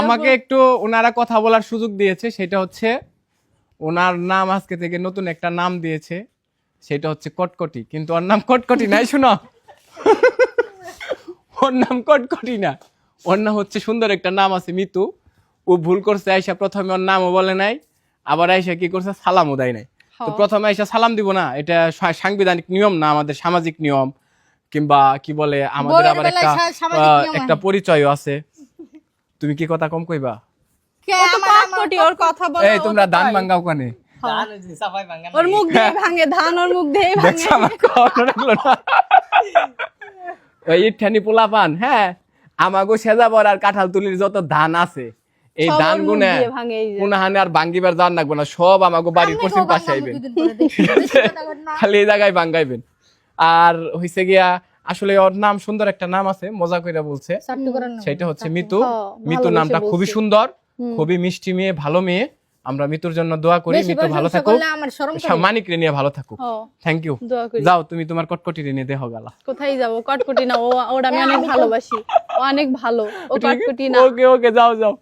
আমাকে একটু ওনারা কথা বলার সুযোগ দিয়েছে সেটা হচ্ছে ওনার নাম আজকে থেকে নতুন একটা নাম দিয়েছে সেটা হচ্ছে কটকটি। কিন্তু ওর নাম কটকটি নাই শুনো। ওর নাম কটকটি না। ওর নাম হচ্ছে সুন্দর একটা নাম আছে মিতু। ও ভুল করছে আইসা প্রথমে ওর নামও বলে নাই আবার আইসা কি করছে সালামও দেয় নাই। তো প্রথমে আইসা সালাম দিব না এটা সাংবিধানিক নিয়ম না আমাদের সামাজিক নিয়ম কিংবা কি বলে আমাদের আবার একটা একটা পরিচয়ও আছে। তুমি কি কথা কম কইবা? কে আমার- আমার- কটকটি, ওর কথা বলে এই তোমরা ধান তাই। কানে? ওর মুখ দিয়ে ভাঙে ধান ওর মুখ দিয়ে ভাঙে। দেখছ আমার কথা রাখল না। ওই ইঠানি পোলা পান হ্যাঁ? আমাগো সেজাবর আর কাঁঠাল তুলির যত ধান আছে এই ধান গুনে। কোনহানে আর ভাঙ্গিবার জান লাগবে না সব আমাগো বাড়ির পশ্চিম পাশে আইবেন। খালি এই জায়গায় ভাঙ্গাইবেন। আর হইছে গিয়া আসলে ওর নাম সুন্দর একটা নাম আছে মজা কইরা বলছে। সেটা হচ্ছে মিতু। মিতু নামটা খুবই সুন্দর খুবই মিষ্টি মেয়ে ভালো মেয়ে। আমরা মিতুর জন্য দোয়া করি মিতু ভালো থাকুক। করে। মানিক রে নিয়ে ভালো থাকুক। ও, থ্যাংক ইউ যাও তুমি তোমার কটকটি রে নিয়ে দেহ গালা। কোথায় যাব? কটকটি না ও ওর আমি অনেক ভালোবাসি। ও অনেক ভালো। ও কটকটি না। ওকে ওকে যাও যাও।